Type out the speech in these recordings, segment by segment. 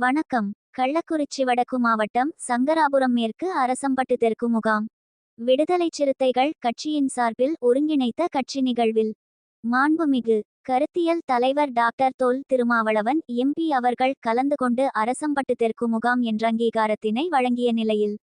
வணக்கம். கள்ளக்குறிச்சி வடக்கு மாவட்டம் சங்கராபுரம் மேற்கு அரசம்பட்டு தெற்கு முகாம். விடுதலை சிறுத்தைகள் கட்சியின் சார்பில் ஒருங்கிணைத்த கட்சி நிகழ்வில் மாண்புமிகு கருத்தியல் தலைவர் டாக்டர் தொல் திருமாவளவன் எம்பி அவர்கள் கலந்து கொண்டு அரசம்பட்டு தெற்கு முகாம் என்ற அங்கீகாரத்தினை வழங்கிய நிலையில்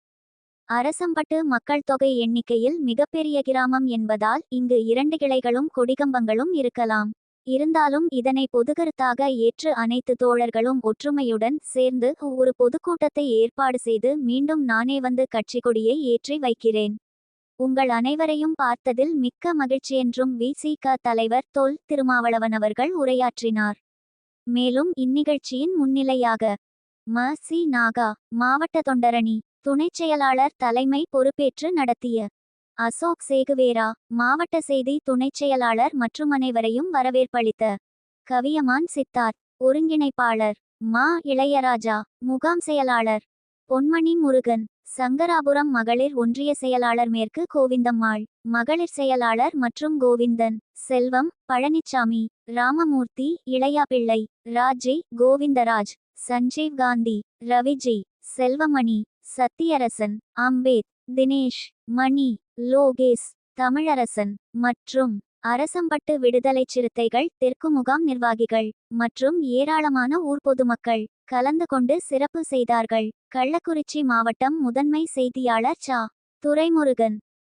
அரசம்பட்டு மக்கள் தொகை எண்ணிக்கையில் மிகப்பெரிய கிராமம் என்பதால் இங்கு இரண்டு கிளைகளும் கொடிகம்பங்களும் இருக்கலாம். இருந்தாலும் இதனை பொதுகருத்தாக ஏற்று அனைத்து தோழர்களும் ஒற்றுமையுடன் சேர்ந்து ஒரு பொதுக்கூட்டத்தை ஏற்பாடு செய்து மீண்டும் நானே வந்து கட்சி கொடியை ஏற்றி வைக்கிறேன். உங்கள் அனைவரையும் பார்த்ததில் மிக்க மகிழ்ச்சி என்றும் விசிக தலைவர் தொல். திருமாவளவன் அவர்கள் உரையாற்றினார். மேலும் இந்நிகழ்ச்சியின் முன்னிலையாக ம. சி. நாகா மாவட்ட தொண்டரணி துணைச் செயலாளர் தலைமை பொறுப்பேற்று நடத்திய அசோக் சேகுவேரா மாவட்ட செய்தி துணைச் செயலாளர் மற்றும் அனைவரையும் வரவேற்பளித்த கவியமான் சித்தார் ஒருங்கிணைப்பாளர் மா இளையராஜா முகாம் செயலாளர் பொன்மணி முருகன் சங்கராபுரம் மகளிர் ஒன்றிய செயலாளர் மேற்கு கோவிந்தம்மாள் மகளிர் செயலாளர் மற்றும் கோவிந்தன் செல்வம் பழனிச்சாமி ராமமூர்த்தி இளையாபிள்ளை ராஜே கோவிந்தராஜ் சஞ்சீவ் காந்தி ரவிஜி செல்வமணி சத்தியரசன் அம்பேத் தினேஷ் மணி லோகேஷ் தமிழரசன் மற்றும் அரசம்பட்டு விடுதலை சிறுத்தைகள் தெற்கு முகாம் நிர்வாகிகள் மற்றும் ஏராளமான ஊர் பொதுமக்கள் கலந்து கொண்டு சிறப்பு செய்தார்கள். கள்ளக்குறிச்சி மாவட்டம் முதன்மை செய்தியாளர் சா. துரைமுருகன்